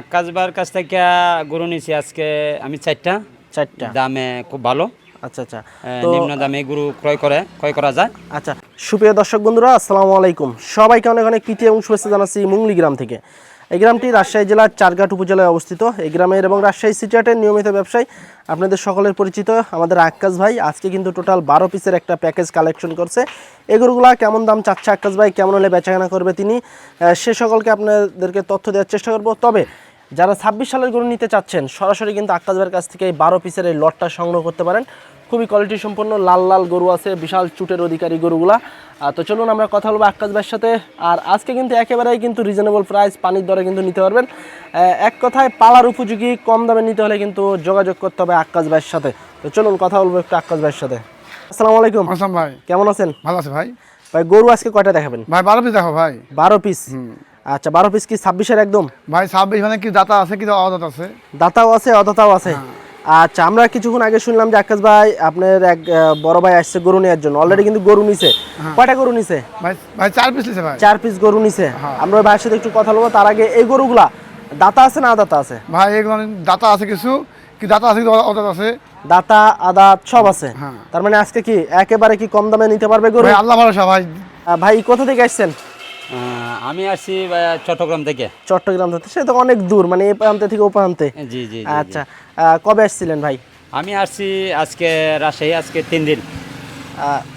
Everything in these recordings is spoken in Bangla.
আকাশবার কাছ থেকে গরু নিছি আজকে আমি চারটা। চারটা। দামে খুব ভালো। আচ্ছা আচ্ছা। নিম্ন দামে গরু ক্রয় করে ক্রয় করা যায়। আচ্ছা সুপ্রিয় দর্শক বন্ধুরা আসসালামু আলাইকুম। সবাইকে অনেক অনেক প্রীতি এবং শুভেচ্ছা জানাচ্ছি মুংলি গ্রাম থেকে। এই গ্রামটি রাজশাহী জেলার চারঘাট উপজেলায় অবস্থিত। এই গ্রামের এবং রাজশাহী সিটিহাটের নিয়মিত ব্যবসায়ী আপনাদের সকলের পরিচিত আমাদের আক্কাস ভাই। আজকে কিন্তু টোটাল বারো পিসের একটা প্যাকেজ কালেকশন করছে। এগুলোগুলা কেমন দাম চাচ্ছে আক্কাস ভাই? কেমন হলে বেচাকেনা করবে তিনি? সে সকলকে আপনাদেরকে তথ্য দেওয়ার চেষ্টা করব। তবে যারা ছাব্বিশ সালের গরু নিতে চাচ্ছেন সরাসরি কিন্তু আক্কাস ভাইয়ের কাছ থেকে এই বারো পিসের এই লটটা সংগ্রহ করতে পারেন। খুবই কোয়ালিটি সম্পন্ন লাল লাল গরু আছে বিশাল চুটের অধিকারী গরুগুলা। তো চলুন আমরা কথা বলব আক্কাস ভাইয়ের সাথে। আর আজকে কিন্তু একেবারেই কিন্তু রিজনেবল প্রাইস পানির দরে কিন্তু নিতে পারবেন। এক কথায় পালার উপযোগী কম দামে নিতে হলে কিন্তু যোগাযোগ করতে হবে আক্কাস ভাইয়ের সাথে। তো চলুন কথা বলব একটু আক্কাস ভাইয়ের সাথে। আসসালামু আলাইকুম। আসলাম ভাই। কেমন আছেন? ভালো আছে ভাই। ভাই গরু আজকে কয়টা দেখাবেন? ভাই বারো পিস দেখো ভাই। বারো পিস আচ্ছা বারো পিস কি ছাব্বিশের একদম? ভাই ছাব্বিশ মানে কি দাতা আছে কি অদাত আছে? দাতাও আছে অদাতাও আছে। আচ্ছা আমরা কিছুক্ষণ আগে শুনলাম যে আকাশ ভাই আপনার এক বড় ভাই আসছে গরু নেওয়ার জন্য। অলরেডি কিন্তু গরু নিছে। কয়টা গরু নিছে? ভাই ভাই চার পিস লিছে ভাই। চার পিস গরু নিছে। আমরা ওই ভাইয়ের সাথে একটু কথা বলব। তার আগে এই গরুগুলা দাতা আছে না আদাতা আছে? ভাই এগুলো দাতা আছে কিছু। কি দাতা আছে কি অদাত আছে? দাতা আদাত সব আছে। হ্যাঁ। তার মানে আজকে কি একেবারে কি কম দামে নিতে পারবে গরু? ভাই আল্লাহ ভরসা ভাই। ভাই কোথা থেকে আসছেন? আমি আসছি চট্টগ্রাম থেকে। চট্টগ্রাম থেকে সে তো অনেক দূর মানে এই প্রান্তে থেকে ও প্রান্তে। জি জি আচ্ছা কবে আসছিলেন ভাই? আমি আসছি আজকে রাজশাহী আজকে তিন দিন।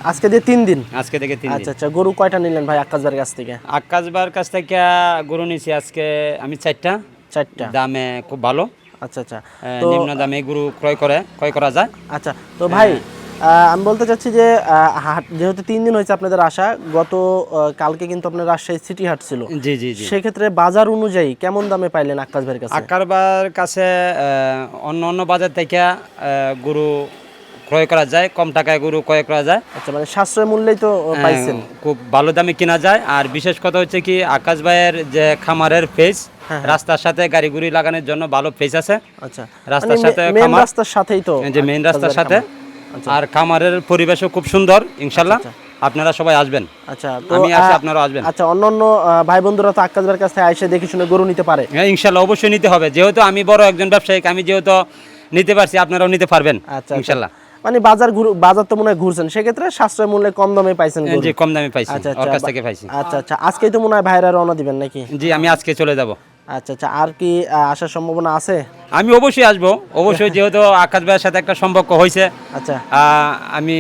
আজকে দিয়ে তিন দিন? আজকে থেকে তিন আচ্ছা আচ্ছা গরু কয়টা নিলেন ভাই আকাশবার কাছ থেকে? আকাশবার কাছ থেকে গরু নিছি আজকে আমি চারটা। চারটা। দামে খুব ভালো। আচ্ছা আচ্ছা। নিম্ন দামে গরু ক্রয় করে ক্রয় করা যায়। আচ্ছা তো ভাই আহ, আমি বলতে চাচ্ছি যে হাট যেহেতু তিন দিন হয়েছে আপনাদের আসা গত কালকে কিন্তু আপনার রাজশাহী সিটি হাট ছিল। জি জি জি। সেক্ষেত্রে বাজার অনুযায়ী কেমন দামে পাইলেন আকাশ ভাইয়ের কাছে? আকারবার কাছে অন্য অন্য বাজার থেকে গরু ক্রয় করা যায় কম টাকায় গরু ক্রয় করা যায়। আচ্ছা মানে সাশ্রয় মূল্যেই তো পাইছেন। খুব ভালো দামে কিনা যায়। আর বিশেষ কথা হচ্ছে কি আকাশ ভাইয়ের যে খামারের ফেস হ্যাঁ, রাস্তার সাথে গাড়ি গুড়ি লাগানোর জন্য ভালো ফেস আছে। আচ্ছা রাস্তার মানে সাথে মেন রাস্তার সাথেই তো যে মেইন রাস্তার সাথে। আর খামারের পরিবেশও খুব সুন্দর ইনশাল্লাহ। আপনারা সবাই আসবেন। আচ্ছা আমি আছি, আহ, আপনারাও আসবেন। আচ্ছা অন্য অন্য ভাই বন্ধুরা তো আকাশ ভাইয়ের কাছ আইসে দেখে শুনে গরু নিতে পারে। হ্যাঁ ইনশাল্লাহ অবশ্যই নিতে হবে। যেহেতু আমি বড় একজন ব্যবসায়িক আমি যেহেতু নিতে পারছি আপনারাও নিতে পারবেন আচ্ছা আচ্ছা। ইনশাল্লাহ। মানে বাজার বাজার তো মনে হয় ঘুরছেন সেক্ষেত্রে সাশ্রয় মূল্যে কম দামে পাইছেন গরু। যে কম দামে পাইছি আচ্ছা ওর আচ্ছা কাছ থেকে পাইছি। আচ্ছা আচ্ছা আজকেই তো মনে হয় ভাইরা রওনা দিবেন নাকি? জি আমি আজকে চলে যাব। আচ্ছা আচ্ছা আর কি আসার সম্ভাবনা আছে? আমি অবশ্যই আসব। অবশ্যই যেহেতু আকাশ ভাইয়ের সাথে একটা সম্পর্ক হয়েছে আচ্ছা। আমি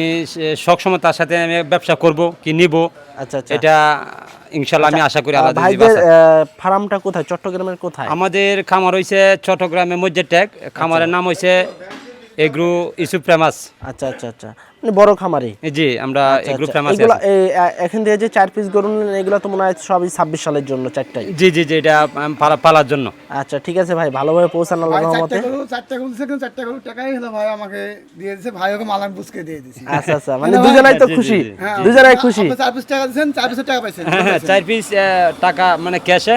সবসময় তার সাথে আমি ব্যবসা করব কি নিব আচ্ছা আচ্ছা। এটা ইনশাল্লাহ আমি আশা করি ভাইদের ফার্মটা কোথায়? চট্টগ্রামের কোথায়? আমাদের খামার হয়েছে চট্টগ্রামে মসজিদ ট্যাগ। খামারের নাম হয়েছে এগ্রু ইসু ফেমাস। আচ্ছা আচ্ছা আচ্ছা। বড় খামারি। জি আমরা আচ্ছা। ফেমাস এগুলা এখান থেকে যে চার পিস গরু নিলেন এগুলো তো মনে হয় সবই ছাব্বিশ সালের জন্য চারটাই। জি জি জি এটা পালা- পালার জন্য। আচ্ছা ঠিক আছে ভাই ভালোভাবে পৌঁছান আল্লাহ রহমতে। চারটা গরু চারটা গরু কিন্তু চারটা গরু টাকাই হলো ভাই আমাকে দিয়ে দিছে। ভাই ওকে মালান বুঝকে দিয়ে দিছি। আচ্ছা আচ্ছা মানে দুজনাই তো খুশি। হ্যাঁ, খুশি। আপনি চার পিস টাকা দিয়েছেন চার পিসের টাকা পাইছেন। হ্যাঁ হ্যাঁ চার পিস টাকা মানে ক্যাশে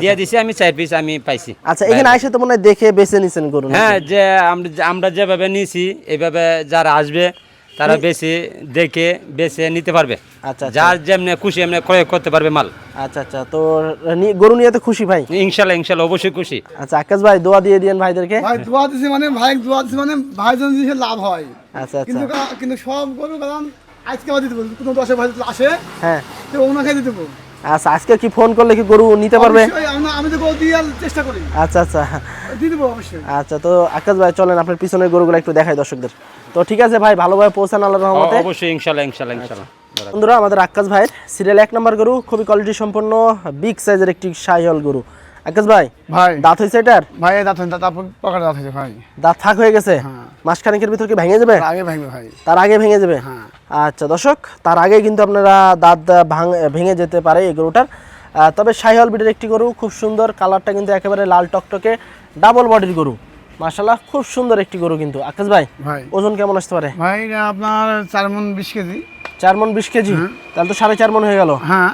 দিয়ে দিছি আমি চার পিস আমি পাইছি। আচ্ছা এখানে আইসে তো মনে হয় দেখে বেছে নিছেন গরু? হ্যাঁ যে আমরা আমরা যেভাবে নিয়েছি এইভাবে যারা আসবে তারা বেশি দেখে বেছে নিতে পারবে। আচ্ছা আচ্ছা। যার যেমনি খুশি এমনি ক্রয় করতে পারবে মাল। আচ্ছা আচ্ছা। তো গরু নিয়ে তো খুশি ভাই? ইনশাল্লাহ ইনশাল্লাহ অবশ্যই খুশি। আচ্ছা আকাশ ভাই দোয়া দিয়ে দিয়েন ভাইদেরকে। ভাই দোয়া দিছি মানে ভাই দোয়া দিছি মানে ভাই জন জিনিসে লাভ হয়। আচ্ছা আচ্ছা। কিন্তু কিন্তু সব গরু কারণ আজকে আবার দিতে বলব কোনো দশে ভাই আসে হ্যাঁ। তো ওনাকে দিতে বলব আচ্ছা আজকে কি ফোন করলে কি গরু নিতে পারবে? আমি তো গরু দিয়ে চেষ্টা করি। আচ্ছা আচ্ছা। দিয়ে দেবো অবশ্যই। আচ্ছা তো আকাশ ভাই চলেন আপনার পিছনের গরুগুলো একটু দেখাই দর্শকদের। তো ঠিক আছে ভাই ভালোভাবে পৌঁছান আল্লাহ রহমতে। অবশ্যই ইনশাল্লাহ ইনশাল্লাহ ইনশাল্লাহ। বন্ধুরা আমাদের আকাশ ভাইয়ের সিরিয়াল এক নম্বর গরু খুবই কোয়ালিটি সম্পন্ন বিগ সাইজের একটি শাহিওয়াল গরু। আকাশ ভাই ভাই। দাঁত হয়েছে এটার? ভাই দাঁত হয়েছে দাঁত পকেটে দাঁত হয়েছে ভাই। দাঁত থাক হয়ে গেছে? হ্যাঁ। মাসখানেকের ভিতর কি ভেঙে যাবে? আগে ভাঙবে ভাই। তার আগে ভেঙে যাবে? হ্যাঁ। আচ্ছা দর্শক তার আগে কিন্তু আপনারা দাঁত ভেঙে যেতে পারে এই গরুটার। তবে শাহিওয়াল বিটের একটি গরু খুব সুন্দর কালারটা কিন্তু একেবারে লাল টকটকে ডাবল বডির গরু। মাশাল্লাহ খুব সুন্দর একটি গরু কিন্তু। আকাশ ভাই ভাই। ওজন কেমন আসতে পারে? ভাই আপনার চার মন বিশ কেজি। চার মন বিশ কেজি? তাহলে তো সাড়ে চার মন হয়ে গেল। হ্যাঁ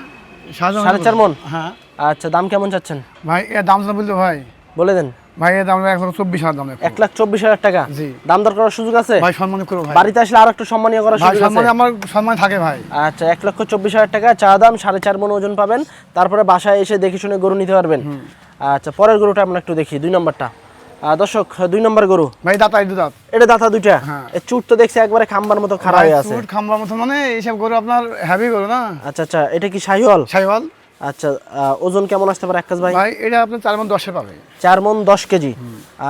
সাড়ে চার মন। হ্যাঁ। আচ্ছা দাম কেমন চাচ্ছেন? ভাই এর দাম বলতো ভাই। বলে দেন। ভাই এর দাম এক লক্ষ চব্বিশ হাজার দাম এক লাখ চব্বিশ হাজার টাকা? জি। দাম দর করার সুযোগ আছে? ভাই সম্মান করো ভাই। বাড়িতে আসলে আর একটু সম্মানীয় করার সুযোগ আছে? আমার সম্মান থাকে ভাই। আচ্ছা এক লক্ষ চব্বিশ হাজার টাকা চা দাম সাড়ে চার মন ওজন পাবেন। তারপরে বাসায় এসে দেখে শুনে গরু নিতে পারবেন। আচ্ছা পরের গরুটা আমরা একটু দেখি দুই নম্বরটা। দর্শক দুই নম্বর গরু। ভাই দাঁতাই দু দাঁত। এটা দাঁতা দুইটা? হ্যাঁ। চুট তো দেখছি একবারে খাম্বার মতো খারাপ হয়ে আছে। চুট খাম্বার মতো মানে এইসব গরু আপনার হেভি গরু না? আচ্ছা আচ্ছা এটা কি শাহিওয়াল? সাইওয়াল আচ্ছা ওজন কেমন আসতে পারে আকাশ ভাই? ভাই এটা আপনার চার মন দশে পাবে চার মন দশ কেজি।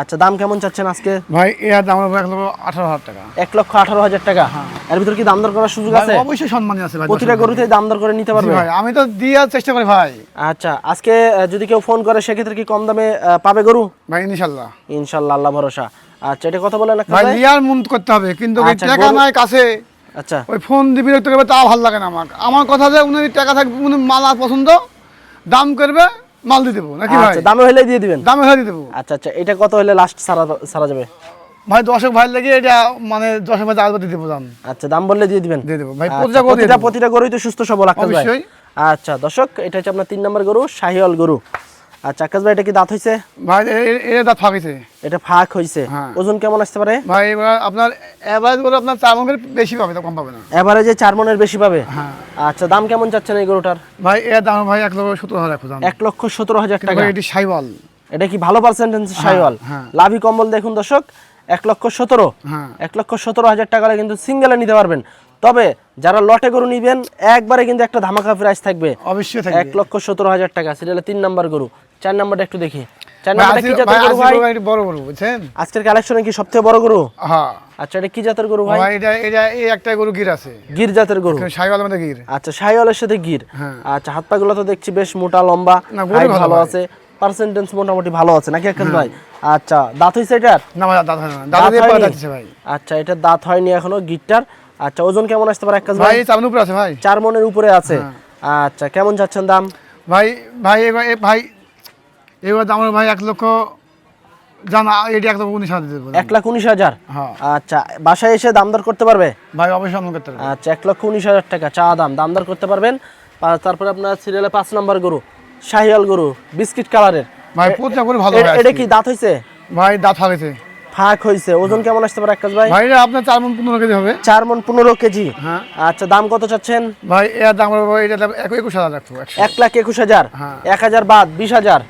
আচ্ছা দাম কেমন চাচ্ছেন আজকে? ভাই এর দাম হবে এক লক্ষ আঠারো হাজার টাকা। এক লক্ষ আঠারো হাজার টাকা? এর ভিতর কি দাম দর করার সুযোগ আছে? অবশ্যই সম্মানী আছে ভাই প্রতিটা গরুতে দাম দর করে নিতে পারবে? ভাই আমি তো দেওয়ার চেষ্টা করি ভাই। আচ্ছা আজকে যদি কেউ ফোন করে সেক্ষেত্রে কি কম দামে পাবে গরু? ভাই ইনশাল্লাহ। ইনশাল্লাহ আল্লাহ ভরসা। আচ্ছা এটা কথা বলেন ভাই মন করতে হবে কিন্তু আচ্ছা, টাকা নাই কাছে। আচ্ছা। ওই ফোন দিয়ে বিরক্ত করবে তা ভালো লাগে না আমার আমার কথা যে উনি টাকা থাকবে উনি মাল পছন্দ দাম করবে মাল দিয়ে দেবো। নাকি ভাই? আচ্ছা দামে হলে দিয়ে দিবেন? দামে হয়ে দিয়ে দেবো। আচ্ছা আচ্ছা এটা কত হলে লাস্ট সারা সারা যাবে? ভাই দশক ভাই লেগে এটা মানে দশক ভাই দিয়ে দেবো দাম। আচ্ছা দাম বললে দিয়ে দিবেন? দিয়ে দেবো। ভাই আচ্ছা, প্রতিটা প্রতিটা প্রতিটা গরুই তো সুস্থ সবল ভাই। অবশ্যই। আচ্ছা দর্শক এটা হচ্ছে আপনার তিন নম্বর গরু শাহিওয়াল গরু। আচ্ছা আকাশ ভাই এটা কি দাঁত হইছে? ভাই এর দাঁত ফাঁকিছে এটা ফাঁক হইছে। হ্যাঁ। ওজন কেমন আসতে পারে? ভাই আপনার করে আপনার চার মন করে বেশি পাবে কম পাবে না। এবারে যে চার মনের বেশি পাবে? হ্যাঁ। আচ্ছা দাম কেমন চাচ্ছেন এই গরুটার? ভাই এর দাম ভাই এক লক্ষ সত্তর হাজার এক লক্ষ সতেরো হাজার টাকা। এটি সাইওয়াল। এটা কি ভালো পার্সেন্টেজ হ্যাঁ। লাভি কম্বল দেখুন দর্শক এক লক্ষ সতেরো। এক লক্ষ সতেরো হাজার টাকা কিন্তু সিঙ্গেলে নিতে পারবেন। তবে যারা লটে গরু নিবেন একবারে কিন্তু একটা ধামাকা প্রাইস থাকবে। অবশ্যই এক লক্ষ সতেরো হাজার টাকা সিরিয়ালে তিন নাম্বার গরু। চার নাম্বারটা একটু দেখি। চার নাম্বারটা কি জাতের গরু ভাই? বড় গরু বুঝছেন? আজকের কালেকশনে কি সবথেকে বড় গরু? হ্যাঁ। আচ্ছা এটা কি জাতের গরু ভাই? ভাই এটা এটা এই একটা গরু গির আছে। গির জাতের গরু। সাইওয়াল মধ্যে গির। আচ্ছা শাহিওয়ালের সাথে গির। হ্যাঁ। আচ্ছা হাত পাগুলো তো দেখছি বেশ মোটা লম্বা। না, ভালো আছে। পার্সেন্টেজ মোটামুটি ভালো আছে নাকি আকাশ ভাই? আচ্ছা দাঁত হইছে এটার? না ভাই দাদা না দাদা দিয়ে দাঁত পাওয়া যাচ্ছে ভাই। আচ্ছা এটা দাঁত হয়নি এখনও গিটটার আচ্ছা ওজন কেমন আসতে পারে আকাশ ভাই? ভাই এই উপরে আছে ভাই। চার মনের উপরে আছে। আচ্ছা কেমন যাচ্ছেন দাম? ভাই ভাই ভাই এবার দাম ভাই এক লক্ষ জানা এটি এক লক্ষ উনিশ হাজার দেবো এক লাখ উনিশ হাজার? হ্যাঁ। আচ্ছা বাসায় এসে দাম দর করতে পারবে? ভাই অবশ্যই আমরা করতে পারব। আচ্ছা এক লক্ষ উনিশ হাজার টাকা চা দাম দাম দর করতে পারবেন। তারপরে আপনার সিরিয়ালে পাঁচ নম্বর গরু শাহিয়াল গরু বিস্কিট কালারের। ভাই ভালো এটা কি দাঁত হইছে? ভাই দাঁত ফাঁক হইছে। ওজন কেমন আসতে পারে আকাশ ভাই? ভাই আপনার চার মন পনেরো কেজি হবে। চার মন পনেরো কেজি। হ্যাঁ। আচ্ছা দাম কত চাচ্ছেন? ভাই এর দাম ভাই এটা একুশ হাজার এক লাখ একুশ হাজার? হ্যাঁ। এক হাজার বাদ বিশ হাজার?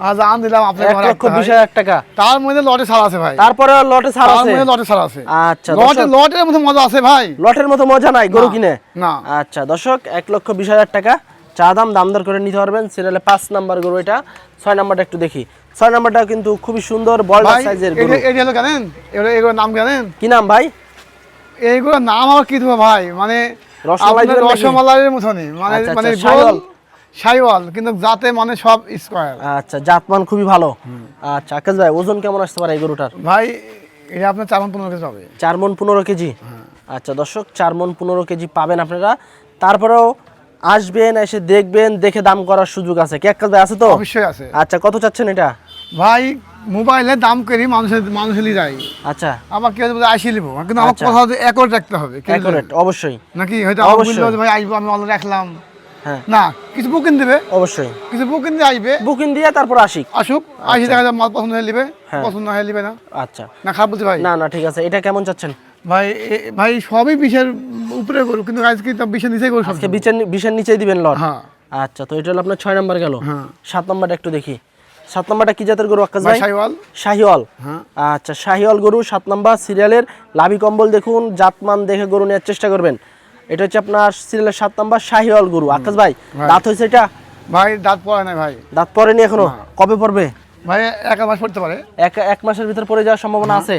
আজ আন দিলাম আপনার এক লক্ষ বিশ হাজার টাকা। তার মধ্যে লটে ছাড় আছে ভাই। তারপরে লটে ছাড় আছে? লটে ছাড় আছে। আচ্ছা লটে লটের মধ্যে মজা আছে ভাই। লটের মতো মজা নাই গরু কিনে? না। আচ্ছা দর্শক এক লক্ষ বিশ হাজার টাকা। চা দাম দাম দর করে নিতে পারবেন। সিরিয়ালে পাঁচ নাম্বার গরু এটা। ছয় নাম্বারটা একটু দেখি। ছয় নাম্বারটা কিন্তু খুবই সুন্দর বড় ভাই সাইজের গরু। এটা- এটা হলো জানেন? এগুলো এগুলোর নাম জানেন? কি নাম ভাই? এইগুলোর নাম আবার কি দেবো ভাই? মানে রসমালাই? রসমালাইয়ের মতনই। মানে আচ্ছা, মানে গোল সাইওয়াল কিন্তু যাতে মানে সব স্কোয়ার। আচ্ছা জাতমান খুবই ভালো। আচ্ছা আকাশ ভাই ওজন কেমন আসতে পারে এই গরুটার? ভাই এটা আপনার চার মন পনেরো কেজি হবে। চার মন পনেরো কেজি? আচ্ছা দর্শক চার মন পনেরো কেজি পাবেন আপনারা। তারপরেও আসবেন এসে দেখবেন দেখে দাম করার সুযোগ আছে। কি আকাশ ভাই আছে তো? অবশ্যই আছে। আচ্ছা কত চাচ্ছেন এটা? ভাই মোবাইলে দাম করি মানুষের মানুষের যায় আচ্ছা। আবার কেউ বলে নিবো কিন্তু আমার আচ্ছা। কথা একর রাখতে হবে কি অবশ্যই। নাকি? হয়তো অবশ্যই। ভাই আসব আমি অনলাইন রাখলাম। হ্যাঁ না কিছু বুকিং দেবে। অবশ্যই। কিছু বুকিং দিয়ে আসবে। বুকিং দিয়ে তারপর আসি আসুক আসি দেখা যায় মাল পছন্দ হয়ে নিবে। হ্যাঁ। পছন্দ হয়ে নিবে না। আচ্ছা। না খারাপ বলছি ভাই। না না ঠিক আছে। এটা কেমন চাচ্ছেন? ভাই ভাই সবই বিষের উপরে করুক কিন্তু আজকে তো নিচেই করুক আজকে বিশের নিচেই দিবেন লট? হ্যাঁ। আচ্ছা তো এটা হলো আপনার ছয় নাম্বার গেল। হ্যাঁ। সাত নাম্বারটা একটু দেখি। সাত নাম্বারটা কি জাতের গরু আকাশ ভাই শাহিওয়াল। হ্যাঁ। আচ্ছা শাহিওয়াল গরু সাত নাম্বার। সিরিয়ালের লাভি কম্বল দেখুন জাতমান দেখে গরু নেওয়ার চেষ্টা করবেন। এটা হচ্ছে আপনার সিরিয়ালের সাত নাম্বার শাহিওয়াল গরু। আকাশ ভাই। দাঁত হয়েছে এটা? ভাই দাঁত পড়ে নাই ভাই। দাঁত পড়েনি এখনও? কবে পড়বে? ভাই এক মাস পড়তে পারে। এক এক মাসের ভিতর পড়ে যাওয়ার সম্ভাবনা আছে।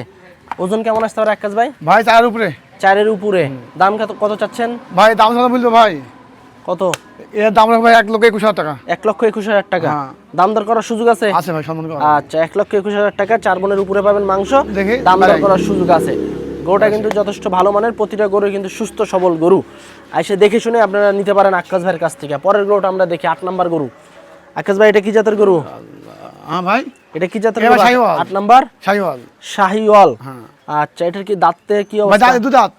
ওজন কেমন আসতে পারে আকাশ ভাই? ভাই চার উপরে। চারের উপরে। দাম কত কত চাচ্ছেন? ভাই দাম কথা বলল ভাই। কত? এর দাম রাখব ভাই এক লক্ষ একুশ হাজার টাকা। এক লক্ষ একুশ হাজার টাকা। হ্যাঁ। দাম দর করার সুযোগ আছে? আছে ভাই সম্মান আচ্ছা এক লক্ষ একুশ হাজার টাকা চার বোনের উপরে পাবেন মাংস। দেখি, দাম দর করার সুযোগ আছে। গরুটা কিন্তু যথেষ্ট ভালো মানের প্রতিটা গরু কিন্তু সুস্থ সবল গরু। এসে দেখে শুনে আপনারা নিতে পারেন আকাশ ভাইয়ের কাছ থেকে। পরের গরুটা আমরা দেখি আট নাম্বার গরু। আকাশ ভাই এটা কি জাতের গরু? হ্যাঁ ভাই। এটা কি জাতের গরু? আট নাম্বার? সাইওয়াল শাহিওয়াল। হ্যাঁ। আচ্ছা এটার কি দাঁতে কি অবস্থা? দাঁত দাঁত।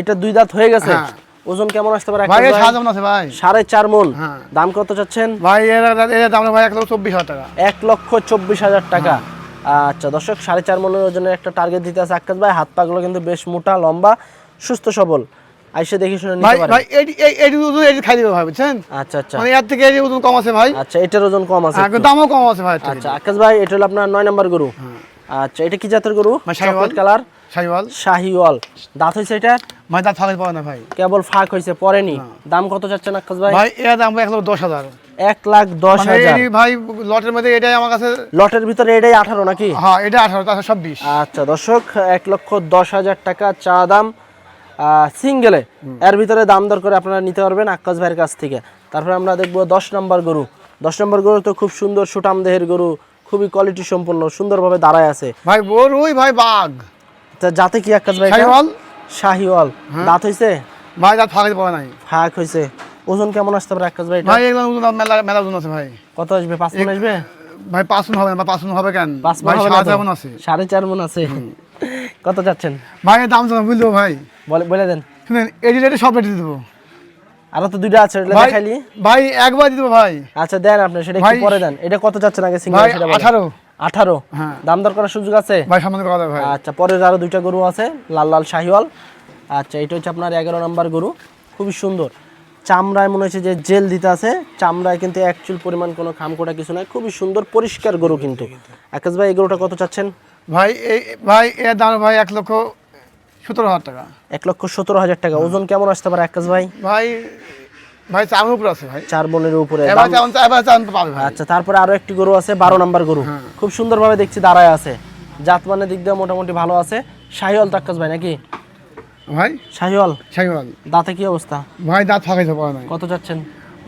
এটা দুই দাঁত হয়ে গেছে? হ্যাঁ। ওজন কেমন আসতে পারে ভাই যেমন আছে ভাই। সাড়ে চার মন। হ্যাঁ। দাম কত চাচ্ছেন? ভাই এর এর দাম ভাই এক লক্ষ চব্বিশ হাজার টাকা। এক লক্ষ চব্বিশ হাজার টাকা। আচ্ছা দর্শক সাড়ে চার মনের ওজনের একটা টার্গেট দিতে আছে আকাশ ভাই। হাত পাগুলো কিন্তু বেশ মোটা লম্বা সুস্থ সবল। আইসে দেখে শুনে ভাই নিতে ভাই পারেন। এটি এই- এটি ওজন এটি খাই দেবে ভাই বুঝছেন? আচ্ছা আচ্ছা। মানে এর থেকে এটি ওজন কম আছে ভাই। আচ্ছা এটার ওজন কম আছে হ্যাঁ, একটু। দামও কম আছে ভাই আচ্ছা আকাশ ভাই এটা হলো আপনার নয় নম্বর গরু। আচ্ছা এটা কি জাতের গরু? ভাই, চকলেট কালার শাহিওয়াল। শাহিওয়াল। দাঁত হয়েছে এটা ভাই দাঁত ফাঁকা পাবে না ভাই। কেবল ফাঁক হয়েছে পরেনি দাম কত চাচ্ছেন আকাশ ভাই? ভাই এর দাম এক লক্ষ দশ হাজার। এক লাখ দশ মানে হাজার ভাই লটের মধ্যে এটাই আমার কাছে লটের ভিতরে এটাই আঠারো নাকি? হ্যাঁ এটা আঠারো তাছাড়া সব বিশ। আচ্ছা দর্শক এক লক্ষ দশ হাজার টাকা চা দাম সিঙ্গেলে। এর ভিতরে দাম দর করে আপনারা নিতে পারবেন আকাশ ভাইয়ের কাছ থেকে। তারপরে আমরা দেখব দশ নম্বর গরু। দশ নম্বর গরু তো খুব সুন্দর সুটাম দেহের গরু খুবই কোয়ালিটি সম্পন্ন সুন্দরভাবে দাঁড়ায় আছে। ভাই বোর ওই ভাই বাঘ। তা যাতে কি আকাশ ভাই? শাহিওয়াল। শাহিওয়াল। দাঁত হইছে? ভাই দাঁত ফাঁকা নাই। ফাঁক হইছে। ওজন কেমন আসতে পারে আকাশ ভাই ভাই এগুলো ওজন মেলা মেলা ওজন আছে ভাই। কত আসবে? পাঁচ মন আসবে? ভাই পাঁচ মন হবে না পাঁচ মন হবে কেন? পাঁচ মন ভাই হবে না মন আছে। সাড়ে চার মন আছে। কত যাচ্ছেন ভাই দাম জানা বুঝলো ভাই? বলে বলে দেন। শুনেন এই রেটে সব রেটে দেবো। আরও তো দুইটা আছে ভাই দেখাইলি? ভাই একবার দেবো ভাই। আচ্ছা দেন আপনি সেটা একটু পরে দেন। এটা কত যাচ্ছেন আগে সিঙ্গেল সেটা বলেন। আঠারো। আঠারো? হ্যাঁ। দাম দর করার সুযোগ আছে? ভাই সামনে কথা ভাই। আচ্ছা পরের আরও দুইটা গরু আছে লাল লাল শাহিওয়াল। আচ্ছা এটা হচ্ছে আপনার এগারো নম্বর গরু। খুবই সুন্দর। চামড়ায় মনে হচ্ছে যে জেল দিতে আছে। চামড়ায় কিন্তু অ্যাকচুয়াল পরিমাণ কোনো খামকোটা কিছু নাই। খুবই সুন্দর পরিষ্কার গরু কিন্তু। আকাশ ভাই এই গরুটা কত চাচ্ছেন? ভাই এই ভাই এর দাম ভাই এক লক্ষ সতেরো হাজার টাকা। এক লক্ষ সতেরো হাজার টাকা। ওজন কেমন আসতে পারে আকাশ ভাই? ভাই ভাই চার উপর আছে ভাই। চার বনের উপরে। আচ্ছা তারপরে আরও একটি গরু আছে বারো নম্বর গরু। খুব সুন্দরভাবে দেখছি দাঁড়ায় আছে। জাত মানের দিক দিয়ে মোটামুটি ভালো আছে। শাহিওয়াল তাক্কাস ভাই নাকি? ভাই? শাহিওয়াল। শাহিওয়াল। দাঁতে কি অবস্থা? ভাই দাঁত ফাঁকাইতে পারে নাই কত যাচ্ছেন?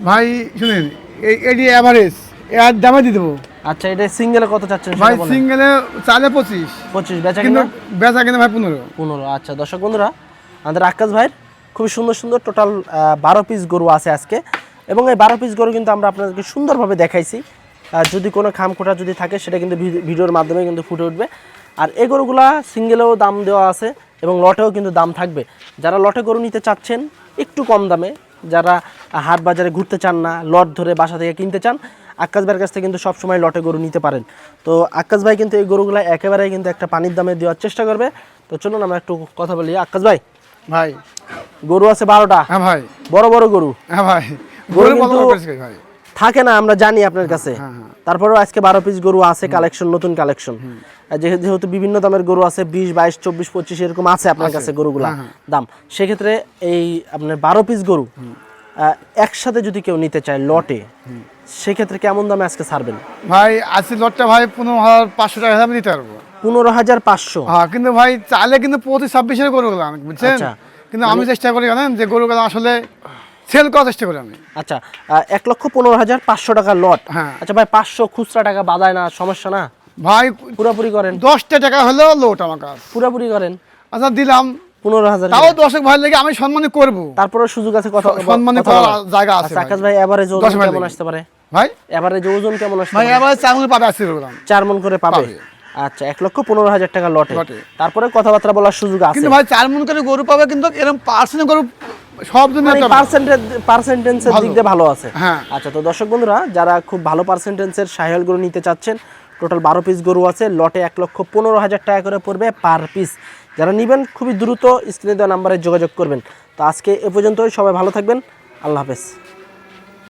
ভাই শুনেন এই এটি অ্যাভারেজ এর দামে দিয়ে দেবো। আচ্ছা এটা সিঙ্গেলে কত চাচ্ছেন ভাই সিঙ্গেলে চালে পঁচিশ। পঁচিশ বেচা কিন্তু কিনা বেচা কিনে ভাই পনেরো। পনেরো আচ্ছা দর্শক বন্ধুরা আমাদের আকাশ ভাইয়ের খুবই সুন্দর সুন্দর টোটাল বারো পিস গরু আছে আজকে। এবং এই বারো পিস গরু কিন্তু আমরা আপনাদেরকে সুন্দরভাবে দেখাইছি। যদি কোনো খামখোটা যদি থাকে সেটা কিন্তু ভিডিওর মাধ্যমে কিন্তু ফুটে উঠবে। আর এই গরুগুলা সিঙ্গেলেও দাম দেওয়া আছে। এবং লটেও কিন্তু দাম থাকবে। যারা লটে গরু নিতে চাচ্ছেন একটু কম দামে যারা হাট বাজারে ঘুরতে চান না লট ধরে বাসা থেকে কিনতে চান আকাশ ভাইয়ের কাছ থেকে কিন্তু সবসময় লটে গরু নিতে পারেন। তো আকাশ ভাই কিন্তু এই গরুগুলা একেবারেই কিন্তু একটা পানির দামে দেওয়ার চেষ্টা করবে। তো চলুন আমরা একটু কথা বলি। আকাশ ভাই ভাই। গরু আছে বারোটা। হ্যাঁ ভাই। বড় বড় গরু। হ্যাঁ ভাই। গরু কিন্তু- থাকে না আমরা জানি আপনার কাছে। হ্যাঁ, হ্যাঁ। তারপরেও আজকে বারো পিস গরু আছে কালেকশন নতুন কালেকশন যেহেতু বিভিন্ন দামের গরু আছে বিশ বাইশ চব্বিশ পঁচিশ এরকম আছে আপনার কাছে গরুগুলা হ্যাঁ, দাম। সেক্ষেত্রে এই আপনার বারো পিস গরু একসাথে যদি কেউ নিতে চায় লটে সেক্ষেত্রে কেমন দামে আজকে ছাড়বেন? ভাই আজকে লটটা ভাই পনেরো হাজার পাঁচশো টাকা হিসাবে দিতে পারব। পনেরো হাজার পাঁচশো। হ্যাঁ কিন্তু ভাই চালে কিন্তু প্রতি ছাব্বিশের গরু গেলাম বুঝছেন? আচ্ছা। কিন্তু আমি চেষ্টা করি জানেন যে গরু গেলাম আসলে সেল করার চেষ্টা করি আমি। আচ্ছা এক লক্ষ পনেরো হাজার পাঁচশো টাকা লট। হ্যাঁ। আচ্ছা ভাই পাঁচশো খুচরা টাকা বাদায় না সমস্যা না? ভাই পুরাপুরি করেন। দশটা টাকা হলেও লোট আমার কাছে। পুরাপুরি করেন। আচ্ছা দিলাম। পনেরো হাজার তাও দশক ভাই লেগে আমি সম্মানে করব। তারপরে সুযোগ আছে কথা সম্মানে করার জায়গা আছে আচ্ছা, ভাই। আকাশ ভাই এভারেজ ওজন কেমন আসতে পারে? ভাই? এভারেজ ওজন কেমন আসতে ভাই এবার চাঙুল পাবে আসছে গেলাম চার মন করে পাবে? পাবে। আচ্ছা এক লক্ষ পনেরো হাজার টাকা লটে। লটে। তারপরে কথাবার্তা বলার সুযোগ আছে। কিন্তু ভাই চার মন করে গরু পাবে কিন্তু এরকম পার্সেন্ট গরু সব জন্য পার্সেন্টেজ পার্সেন্টেন্সের দিক দিয়ে ভালো আছে। হ্যাঁ। আচ্ছা তো দর্শক বন্ধুরা যারা খুব ভালো পার্সেন্টেন্সের গরু নিতে চাচ্ছেন টোটাল বারো পিস গরু আছে লটে এক লক্ষ পনেরো হাজার টাকা করে পড়বে পার পিস যারা নেবেন খুবই দ্রুত স্ক্রিনে দেওয়া নাম্বারে যোগাযোগ করবেন। তো আজকে এ পর্যন্তই সবাই ভালো থাকবেন। আল্লাহ হাফেজ।